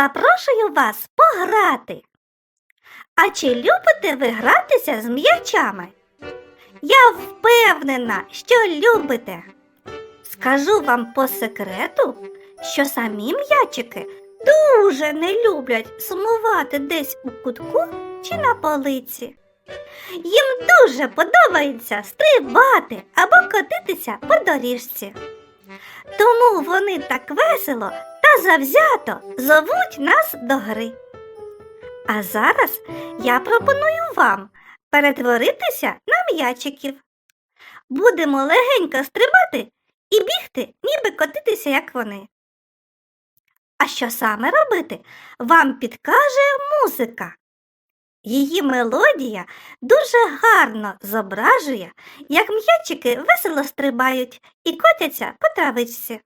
запрошую вас пограти. А чи любите ви гратися з м'ячами? Я впевнена, що любите. Скажу вам по секрету, що самі м'ячики дуже не люблять сумувати десь у кутку чи на полиці. Їм дуже подобається стрибати або котитися по доріжці. Тому вони так весело завзято зовуть нас до гри. А зараз я пропоную вам перетворитися на м'ячиків. Будемо легенько стрибати і бігти, ніби котитися, як вони. А що саме робити, вам підкаже музика. Її мелодія дуже гарно зображує, як м'ячики весело стрибають і котяться по травичці.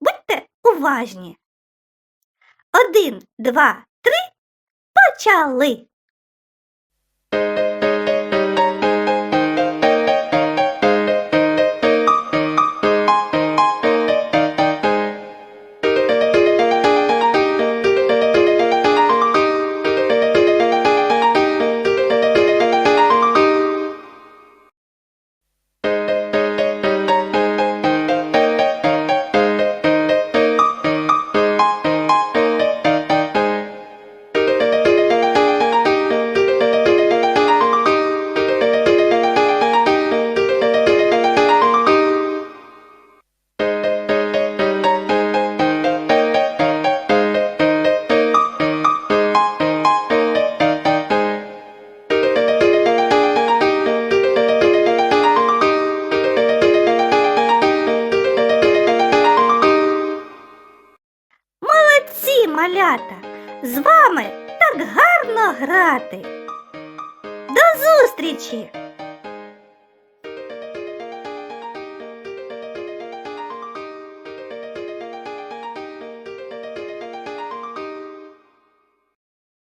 Будьте уважні. Один, два, три. Почали. Малята! З вами так гарно грати. До зустрічі!